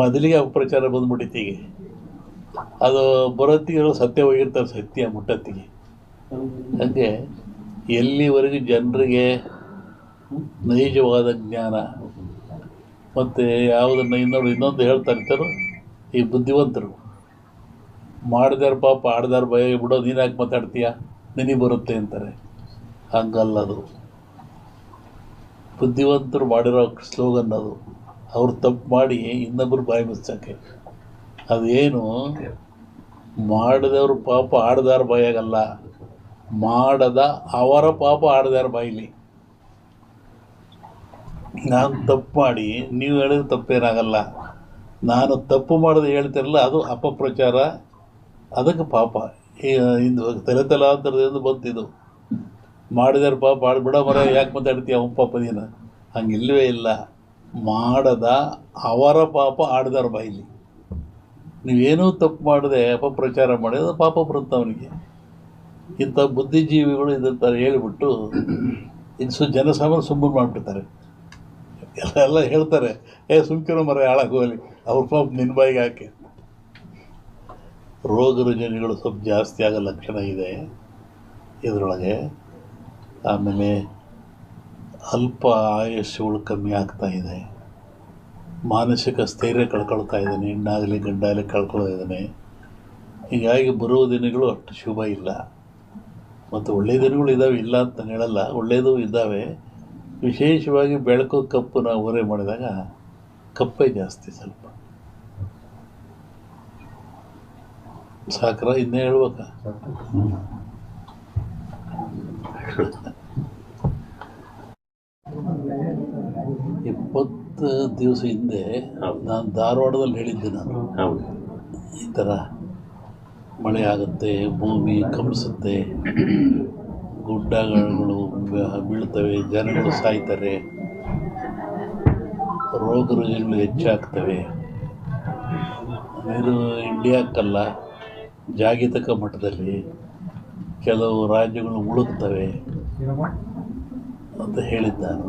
ಮೊದಲಿಗೆ ಅಪಪ್ರಚಾರ ಬಂದ್ಬಿಟ್ಟಿತ್ತು ಈಗ ಅದು ಬರೋತ್ತಿಗೆ ಸತ್ಯವಾಗಿರ್ತಾರೆ ಸತ್ಯ ಮುಟ್ಟತ್ತಿಗೆ. ಹಂಗೆ ಎಲ್ಲಿವರೆಗೂ ಜನರಿಗೆ ನೈಜವಾದ ಜ್ಞಾನ ಮತ್ತು ಯಾವುದನ್ನು ಇನ್ನೊಂದು ಇನ್ನೊಂದು ಹೇಳ್ತಾ ಇರ್ತಾರೋ ಈ ಬುದ್ಧಿವಂತರು. ಮಾಡಿದಾರ ಪಾಪ, ಆಡ್ದಾರ ಭಯ, ಬಿಡೋ ನೀನು ಯಾಕೆ ಮಾತಾಡ್ತೀಯ? ನಿನಗೆ ಬರುತ್ತೆ ಅಂತಾರೆ. ಹಂಗಲ್ಲ ಅದು. ಬುದ್ಧಿವಂತರು ಮಾಡಿರೋ ಸ್ಲೋಗನ್ ಅದು. ಅವ್ರು ತಪ್ಪು ಮಾಡಿ ಇನ್ನೊಬ್ಬರು ಬಾಯಿ ಮುಚ್ಚಕ್ಕೆ. ಅದೇನು? ಮಾಡಿದವ್ರ ಪಾಪ ಆಡ್ದಾರ ಬಾಯಾಗಲ್ಲ. ಮಾಡದ ಅವರ ಪಾಪ ಆಡ್ದಾರ ಬಾಯಿಲಿ ನಾನು ತಪ್ಪು ಮಾಡಿ, ನೀವು ಹೇಳಿದ್ರೆ ತಪ್ಪೇನಾಗಲ್ಲ. ನಾನು ತಪ್ಪು ಮಾಡೋದು ಹೇಳ್ತಿರಲ್ಲ, ಅದು ಅಪಪ್ರಚಾರ. ಅದಕ್ಕೆ ಪಾಪ. ಇಂದು ತಲೆ ತಲಾಂತರದಿಂದ ಬಂತಿದ್ದು ಮಾಡಿದಾರ ಪಾಪ ಆಡ್ಬಿಡ ಮರ, ಯಾಕೆ ಮಾತಾಡ್ತೀಯ ಅವನ ಪಾಪ ನೀನು? ಹಂಗಿಲ್ವೇ ಇಲ್ಲ. ಮಾಡದ ಅವರ ಪಾಪ ಆಡ್ದಾರ ಬಾಯಿಲಿ. ನೀವೇನೂ ತಪ್ಪು ಮಾಡದೆ ಅಪಪ್ರಚಾರ ಮಾಡಿ ಅದು ಪಾಪ ಬರುತ್ತೆ ಅವನಿಗೆ. ಇಂಥ ಬುದ್ಧಿಜೀವಿಗಳು ಇದಂತ ಹೇಳಿಬಿಟ್ಟು ಇನ್ಸು ಜನಸಾಮಾನ್ಯ ಸುಮ್ಮನೆ ಮಾಡಿಬಿಡ್ತಾರೆ. ಎಲ್ಲ ಎಲ್ಲ ಹೇಳ್ತಾರೆ, ಏ ಸುಮ್ಕಿರೋ ಮರ ಹಾಳಾಗೋಲಿ ಅವ್ರ ಪಾಪ ನಿನ್ನ ಬಾಯಿಗೆ ಹಾಕಿ. ರೋಗ ರುಜಿನಗಳು ಸ್ವಲ್ಪ ಜಾಸ್ತಿ ಆಗೋ ಲಕ್ಷಣ ಇದೆ ಇದರೊಳಗೆ. ಆಮೇಲೆ ಅಲ್ಪ ಆಯಸ್ಸುಗಳು ಕಮ್ಮಿ ಆಗ್ತಾ ಇದೆ. ಮಾನಸಿಕ ಸ್ಥೈರ್ಯ ಕಳ್ಕೊಳ್ತಾ ಇದ್ದಾನೆ ಹೆಣ್ಣಾಗಲಿ ಗಂಡಾಗಲಿ ಕಳ್ಕೊಳ್ತಾ ಇದ್ದಾನೆ. ಹೀಗಾಗಿ ಬರುವ ದಿನಗಳು ಅಷ್ಟು ಶುಭ ಇಲ್ಲ. ಮತ್ತು ಒಳ್ಳೆಯ ದಿನಗಳು ಇದ್ದಾವೆ ಇಲ್ಲ ಅಂತ ನಾನು ಹೇಳಲ್ಲ. ಒಳ್ಳೆಯದು ಇದ್ದಾವೆ. ವಿಶೇಷವಾಗಿ ಬೆಳಕು ಕಪ್ಪು ನಾವು ಓರೆ ಮಾಡಿದಾಗ ಕಪ್ಪೇ ಜಾಸ್ತಿ ಸ್ವಲ್ಪ. ಸಾಕ್ರ ಇನ್ನೇ ಹೇಳ್ಬೇಕಾ? ಇಪ್ಪತ್ತು ದಿವಸ ಹಿಂದೆ ನಾನು ಧಾರವಾಡದಲ್ಲಿ ಹೇಳಿದ್ದೆ ನಾನು. ಹೌದು. ಈ ಥರ ಮಳೆ ಆಗುತ್ತೆ ಭೂಮಿ ಕಂಪಿಸುತ್ತೆ ಗುಡ್ಡಗಳು ಬೀಳ್ತವೆ ಜನಗಳು ಸಾಯ್ತಾರೆ ರೋಗ ರುಜಿನಗಳು ಹೆಚ್ಚಾಗ್ತವೆ. ಇದು ಇಂಡಿಯಾಕ್ಕಲ್ಲ ಜಾಗತಿಕ ಮಟ್ಟದಲ್ಲಿ ಕೆಲವು ರಾಜ್ಯಗಳು ಮುಳುಗ್ತವೆ ಅಂತ ಹೇಳಿದ್ದ ನಾನು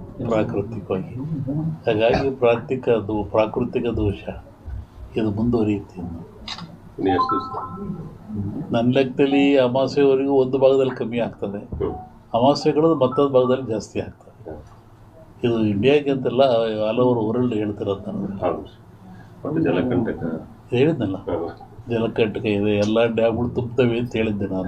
ಪ್ರಾಕೃತಿಕವಾಗಿ. ಹಾಗಾಗಿ ಪ್ರಾಕೃತಿಕ ಅದು ಪ್ರಾಕೃತಿಕ ದೋಷ. ಇದು ಮುಂದುವರಿಯುತ್ತೆ ನನ್ನ ಲೆಕ್ಕದಲ್ಲಿ ಅಮಾವಾಸ್ಯೆವರೆಗೂ ಒಂದು ಭಾಗದಲ್ಲಿ ಕಮ್ಮಿ ಆಗ್ತದೆ. ಅಮಾವಾಸ್ಯೆಗಳು ಮತ್ತೊಂದು ಭಾಗದಲ್ಲಿ ಜಾಸ್ತಿ ಆಗ್ತದೆ. ಇದು ಇಂಡಿಯಾಗೆ ಅಂತಲ್ಲ ಆಲ್ ಓವರ್ ವರ್ಲ್ಡ್ ಹೇಳ್ತಿರೋದು ನಾನು. ಹೇಳಿದ್ನಲ್ಲ. ಜಲಕಂಟಕ ಇದೆ ಎಲ್ಲ ಡ್ಯಾಮ್ಗಳು ತುಂಬ್ತವೆ ಅಂತ ಹೇಳಿದ್ದೆ ನಾನು.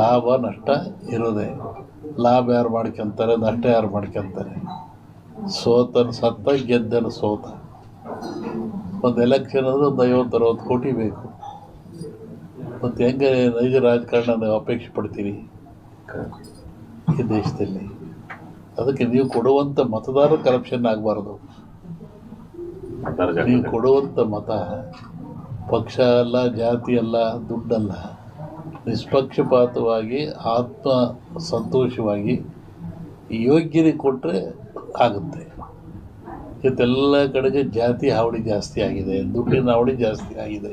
ಲಾಭ ನಷ್ಟ ಇರೋದೇ. ಲಾಭ ಯಾರು ಮಾಡ್ಕೊಂತಾರೆ ನಷ್ಟ ಯಾರು ಮಾಡ್ಕೊತಾರೆ? ಸೋತನ ಸತ್ತ ಗೆದ್ದನ ಸೋತ. ಒಂದು ಎಲೆಕ್ಷನ್ ಅಂದರೆ ಒಂದು ಐವತ್ತು ಅರವತ್ತು ಕೋಟಿ ಬೇಕು. ಮತ್ತು ಹೆಂಗೆ ನೈಜ ರಾಜಕಾರಣ ನಾವು ಅಪೇಕ್ಷೆ ಪಡ್ತೀರಿ? ಈ ದೇಶದಲ್ಲಿ. ಅದಕ್ಕೆ ನೀವು ಕೊಡುವಂಥ ಮತದಾರ ಕರಪ್ಷನ್ ಆಗಬಾರ್ದು. ನೀವು ಕೊಡುವಂಥ ಮತ ಪಕ್ಷ ಅಲ್ಲ ಜಾತಿ ಅಲ್ಲ ದುಡ್ಡಲ್ಲ. ನಿಷ್ಪಕ್ಷಪಾತವಾಗಿ ಆತ್ಮ ಸಂತೋಷವಾಗಿ ಯೋಗ್ಯರಿಗೆ ಕೊಟ್ಟರೆ ಆಗುತ್ತೆ. ಇವತ್ತೆಲ್ಲ ಕಡೆಗೆ ಜಾತಿ ಹಾವಳಿ ಜಾಸ್ತಿ ಆಗಿದೆ, ದುಡ್ಡಿನ ಹಾವಳಿ ಜಾಸ್ತಿ ಆಗಿದೆ.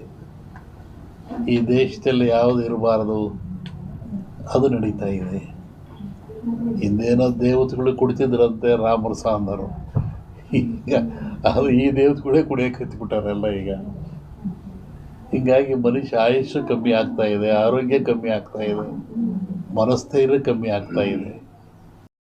ಈ ದೇಶದಲ್ಲಿ ಯಾವುದು ಇರಬಾರದು? ಅದು ನಡೀತಾ ಇದೆ. ಹಿಂದೇನೋ ದೇವತೆಗಳು ಕುಡಿತಿದ್ರಂತೆ ರಾಮರಸ ಅಂದರು ಈಗ ಅದು ಈ ದೇವತೆಗಳೇ ಕುಡಿಯೋಕೆ ಹತ್ಬಿಟ್ಟಾರೆಲ್ಲ ಈಗ. ಹೀಗಾಗಿ ಮನುಷ್ಯ ಆಯುಷ್ಯ ಕಮ್ಮಿ ಆಗ್ತಾ ಇದೆ ಆರೋಗ್ಯ ಕಮ್ಮಿ ಆಗ್ತಾ ಇದೆ ಮನಸ್ಥೈರ್ಯ ಕಮ್ಮಿ ಆಗ್ತಾ ಇದೆ.